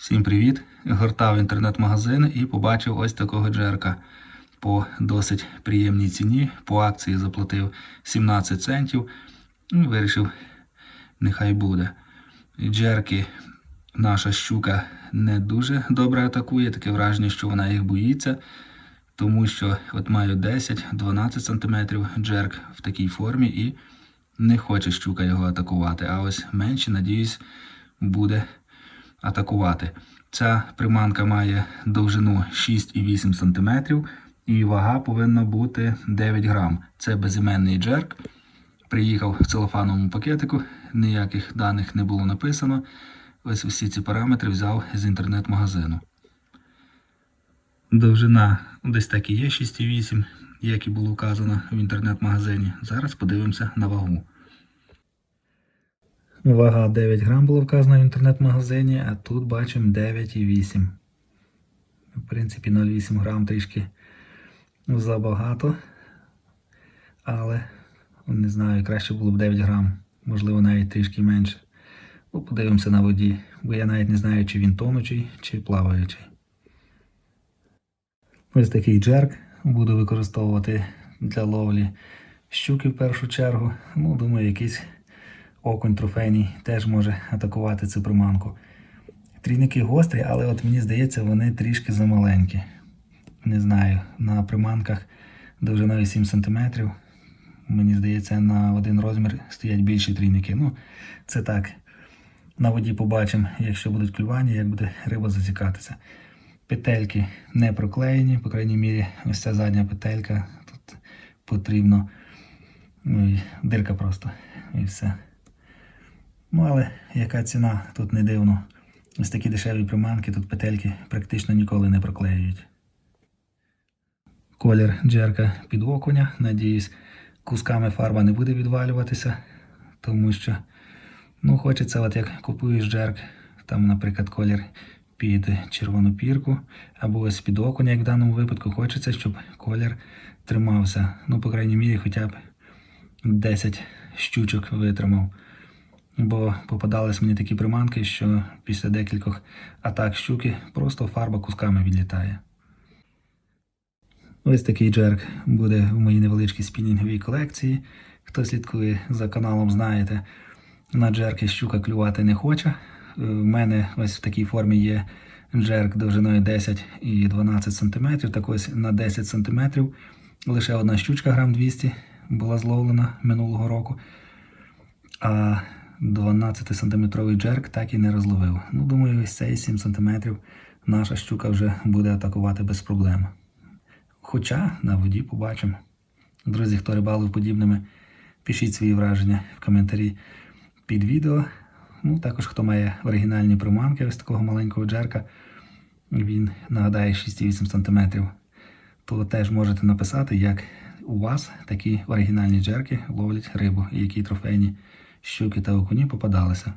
Всім привіт! Гортав інтернет-магазин і побачив ось такого джерка по досить приємній ціні. По акції заплатив 17 центів. Ну, вирішив, нехай буде. Джерки наша щука не дуже добре атакує. Таке враження, що вона їх боїться. Тому що от маю 10-12 см джерк в такій формі і не хоче щука його атакувати. А ось менше, надіюсь, буде атакувати. Ця приманка має довжину 6,8 см і вага повинна бути 9 грам. Це безіменний джерк. Приїхав в целофановому пакетику, ніяких даних не було написано. Ось усі ці параметри взяв з інтернет-магазину. Довжина десь так і є 6,8, як і було вказано в інтернет-магазині. Зараз подивимося на вагу. Вага 9 грам було вказано в інтернет-магазині, а тут бачимо 9,8. В принципі, 0,8 грам трішки забагато. Але не знаю, краще було б 9 грам, можливо, навіть трішки менше. Ну, подивимося на воді, бо я навіть не знаю, чи він тонучий, чи плаваючий. Ось такий джерк буду використовувати для ловлі щуки в першу чергу. Ну, думаю, якийсь окунь трофейний теж може атакувати цю приманку. Трійники гострі, але от мені здається, вони трішки замаленькі. Не знаю, на приманках довжиною 7 см. Мені здається, на один розмір стоять більші трійники. Ну, це так. На воді побачимо, якщо будуть клювання, як буде риба зацікатися. Петельки не проклеєні, по крайній мірі, ось ця задня петелька. Тут потрібно ну, і дирка просто і все. Ну, але яка ціна, тут не дивно. Ось такі дешеві приманки, тут петельки практично ніколи не проклеюють. Колір джерка під окуня. Надіюсь, кусками фарба не буде відвалюватися, тому що ну, хочеться, от як купуєш джерк, там, наприклад, колір під червону пірку, або ось під окуня, як в даному випадку, хочеться, щоб колір тримався. Ну, по крайній мірі, хоча б 10 щучок витримав. Бо попадались мені такі приманки, що після декількох атак щуки просто фарба кусками відлітає. Ось такий джерк буде в моїй невеличкій спінінговій колекції. Хто слідкує за каналом, знаєте, на джерки щука клювати не хоче. У мене ось в такій формі є джерк довжиною 10 і 12 см. Так ось на 10 см лише одна щучка грам 200 була зловлена минулого року. А 12-сантиметровий джерк так і не розловив. Ну, думаю, ось цей 7 см наша щука вже буде атакувати без проблем. Хоча на воді побачимо. Друзі, хто рибалив подібними, пишіть свої враження в коментарі під відео. Ну, також хто має оригінальні приманки ось такого маленького джерка, він нагадає 6,8 см, то теж можете написати, як у вас такі оригінальні джерки ловлять рибу і які трофейні щуки та окуні попадалися.